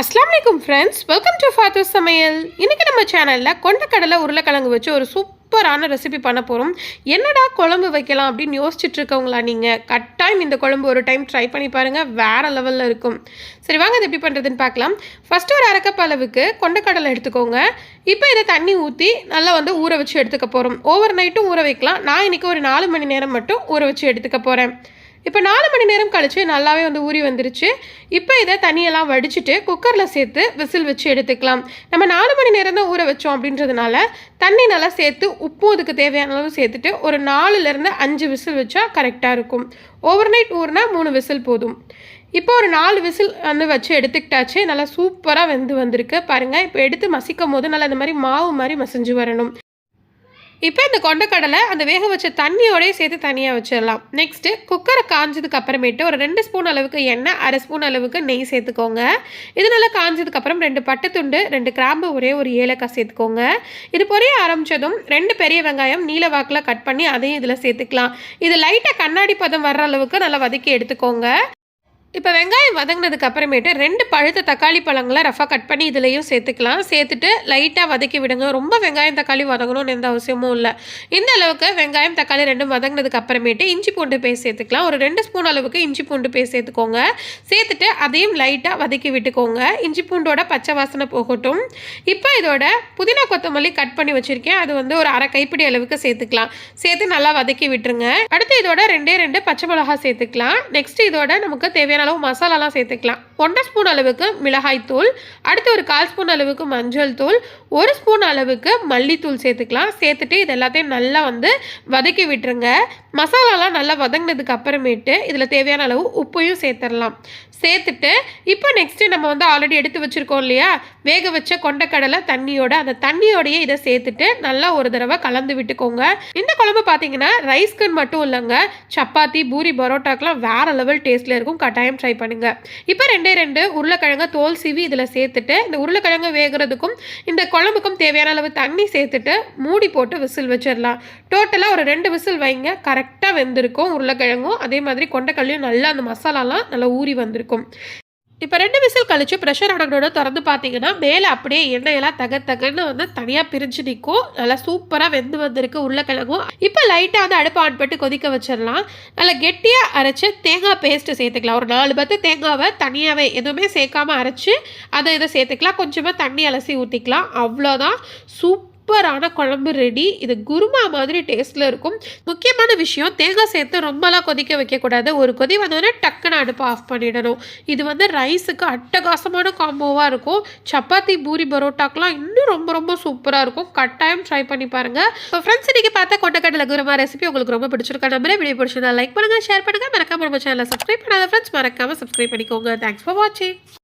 அஸ்லாம் வலைக்கும் friends welcome to father சமையல் இன்றைக்கி நம்ம சேனலில் கொண்டக்கடலை உருளைக்கிழங்கு வச்சு ஒரு சூப்பரான ரெசிபி பண்ண போகிறோம் என்னடா குழம்பு வைக்கலாம் அப்படின்னு யோசிச்சுட்டு இருக்கவங்களா நீங்கள் கட்டாயம் இந்த குழம்பு ஒரு டைம் ட்ரை பண்ணி பாருங்கள் வேறு லெவலில் இருக்கும். சரி வாங்க அது எப்படி பண்ணுறதுன்னு பார்க்கலாம். ஃபஸ்ட்டு ஒரு அரைக்கப் அளவுக்கு கொண்டக்கடலை எடுத்துக்கோங்க. இப்போ இதை தண்ணி ஊற்றி நல்லா வந்து ஊற வச்சு எடுத்துக்க போகிறோம் ஓவர் நைட்டும் ஊற வைக்கலாம். நான் இன்றைக்கி ஒரு நாலு மணி நேரம் மட்டும் ஊற வச்சு எடுத்துக்க போகிறேன் இப்போ நாலு மணி நேரம் கழித்து நல்லாவே வந்து ஊறி வந்துருச்சு. இப்போ இதை தண்ணியெல்லாம் வடிச்சிட்டு குக்கரில் சேர்த்து விசில் வச்சு எடுத்துக்கலாம். நம்ம நாலு மணி நேரம் தான் ஊற வச்சோம் அப்படின்றதுனால தண்ணி நல்லா சேர்த்து உப்பு அதுக்கு தேவையான அளவு சேர்த்துட்டு ஒரு நாலுலேருந்து அஞ்சு விசில் வச்சா கரெக்டாக இருக்கும். ஓவர் நைட் ஊறினா மூணு விசில் போதும். இப்போ ஒரு நாலு விசில் வந்து வச்சு எடுத்துக்கிட்டாச்சு. நல்லா சூப்பராக வெந்து வந்திருக்கு. பாருங்கள் இப்போ எடுத்து மசிக்கும் போது நல்லா இந்த மாதிரி மாவு மாதிரி மசிஞ்சு வரணும். இப்போ இந்த கொண்டக்கடலை அந்த வேக வச்ச தண்ணியோடய சேர்த்து தனியாக வச்சிடலாம். நெக்ஸ்ட்டு குக்கரை காஞ்சதுக்கு அப்புறமேட்டு ஒரு ரெண்டு ஸ்பூன் அளவுக்கு எண்ணெய் அரை ஸ்பூன் அளவுக்கு நெய் சேர்த்துக்கோங்க. இது நல்லா காஞ்சதுக்கப்புறம் ரெண்டு பட்டுத்துண்டு ரெண்டு கிராம்பு ஒரே ஒரு ஏலக்காய் சேர்த்துக்கோங்க. இது பொரிய ஆரம்பித்ததும் ரெண்டு பெரிய வெங்காயம் நீல வாக்கில் கட் பண்ணி அதையும் இதில் சேர்த்துக்கலாம். இது லைட்டாக கண்ணாடி பதம் வர்ற அளவுக்கு நல்லா வதக்கி எடுத்துக்கோங்க. இப்போ வெங்காயம் வதங்கினதுக்கு அப்புறமேட்டு ரெண்டு பழுத்த தக்காளி பழங்களை ரஃபாக கட் பண்ணி இதுலேயும் சேர்த்துக்கலாம். சேர்த்துட்டு லைட்டாக வதக்கி விடுங்க. ரொம்ப வெங்காயம் தக்காளி வதங்கணும்னு எந்த அவசியமும் இல்லை. இந்த அளவுக்கு வெங்காயம் தக்காளி ரெண்டும் வதங்கினதுக்கு அப்புறமேட்டு இஞ்சி பூண்டு பேஸ்ட் சேர்த்துக்கலாம். ஒரு ரெண்டு ஸ்பூன் அளவுக்கு இஞ்சி பூண்டு பேஸ்ட் சேர்த்துக்கோங்க. சேர்த்துட்டு அதையும் லைட்டாக வதக்கி விட்டுக்கோங்க. இஞ்சி பூண்டோட பச்சை வாசனை போகட்டும். இப்போ இதோட புதினா கொத்தமல்லி கட் பண்ணி வச்சுருக்கேன். அது வந்து ஒரு அரை கைப்பிடி அளவுக்கு சேர்த்துக்கலாம். சேர்த்து நல்லா வதக்கி விட்டுருங்க. அடுத்து இதோட ரெண்டே ரெண்டு பச்சை மிளகா சேர்த்துக்கலாம். நெக்ஸ்ட் இதோட நமக்கு தேவையான அளவு மசாலாலாம் சேர்த்துக்கலாம். ஒன்றரை ஸ்பூன் அளவுக்கு மிளகாய்த்தூள் அடுத்து ஒரு கால் ஸ்பூன் அளவுக்கு மஞ்சள் தூள் ஒரு ஸ்பூன் அளவுக்கு மல்லித்தூள் சேர்த்துக்கலாம். சேர்த்துட்டு இது எல்லாத்தையும் நல்லா வந்து வதக்கி விட்டுருங்க. மசாலாலாம் நல்லா வதங்கினதுக்கு அப்புறமேட்டு இதில் தேவையான அளவு உப்பையும் சேர்த்துடலாம். சேர்த்துட்டு இப்போ நெக்ஸ்ட்டு நம்ம வந்து ஆல்ரெடி எடுத்து வச்சுருக்கோம் இல்லையா? வேக வச்ச கொண்டக்கடலை தண்ணியோட அந்த தண்ணியோடையே இதை சேர்த்துட்டு நல்லா ஒரு தடவை கலந்து விட்டுக்கோங்க. இந்த குழம்பு பார்த்தீங்கன்னா ரைஸ்க்குன்னு மட்டும் இல்லைங்க சப்பாத்தி பூரி பரோட்டாக்கெலாம் வேறு லெவல் டேஸ்ட்டில் இருக்கும். கட்டாயம் ட்ரை பண்ணுங்கள் இப்போ ரெண்டு ரெண்டு உருளைக்கிழங்க தோல் சீவி இதில் சேர்த்துட்டு இந்த உருளைக்கிழங்கு வேகிறதுக்கும் இந்த குழம்புக்கும் தேவையான அளவு தண்ணி சேர்த்துட்டு மூடி போட்டு விசில் வச்சிடலாம். டோட்டலாக ஒரு ரெண்டு விசில் வைங்க. கரெக்டாக வெந்திருக்கும் உருளைக்கிழங்கும். அதே மாதிரி கொண்டக்கல்லையும் நல்லா அந்த மசாலாலாம் நல்லா ஊறி வந்திருக்கும். இப்போ ரெண்டு விசில் கழித்து ப்ரெஷர் அடங்கனோட திறந்து பார்த்தீங்கன்னா மேலே அப்படியே எண்ணெயெல்லாம் தக தகன்னு வந்து தனியாக பிரிஞ்சு நிற்கும் நல்லா சூப்பராக வெந்து வந்திருக்கு உருளைக்கிழங்கும் இப்போ லைட்டாக வந்து அடுப்பு ஆன் பண்ணிட்டு கொதிக்க வச்சிடலாம். நல்லா கெட்டியாக அரைச்சி தேங்காய் பேஸ்ட்டு சேர்த்துக்கலாம். ஒரு நாலு பத்து தேங்காவை தனியாகவே எதுவுமே சேர்க்காம அரைச்சி அதை இதை சேர்த்துக்கலாம். கொஞ்சமாக தண்ணி அலசி ஊற்றிக்கலாம் அவ்வளோதான் சூப் சூப்பரான குழம்பு ரெடி இது குருமா மாதிரி டேஸ்ட்டில் இருக்கும். முக்கியமான விஷயம் தேங்காய் சேர்த்து ரொம்பலாம் கொதிக்க வைக்கக்கூடாது. ஒரு கொதி வந்தோடனே டக்குன்னு அடுப்பு ஆஃப் பண்ணிடணும். இது வந்து ரைஸுக்கு அட்டகாசமான காம்போவாக இருக்கும். சப்பாத்தி பூரி பரோட்டாக்கெலாம் இன்னும் ரொம்ப ரொம்ப சூப்பராக இருக்கும். கட்டாயம் ட்ரை பண்ணி பாருங்கள் இப்போ ஃப்ரெண்ட்ஸ் இன்றைக்கி பார்த்தா கொட்டக்கடலை குருமா ரெசிபி உங்களுக்கு ரொம்ப பிடிச்சிருக்கா நம்பரே வீடியோ பிடிச்சிருந்தா லைக் பண்ணுங்கள் ஷேர் பண்ணுங்கள் மறக்காம நம்ம சேனலை சப்ஸ்கிரைப் பண்ணாத ஃப்ரெண்ட்ஸ் மறக்காமல் சப்ஸ்கிரைப் பண்ணிக்கோங்க. தேங்க்ஸ் ஃபார் வாட்சிங்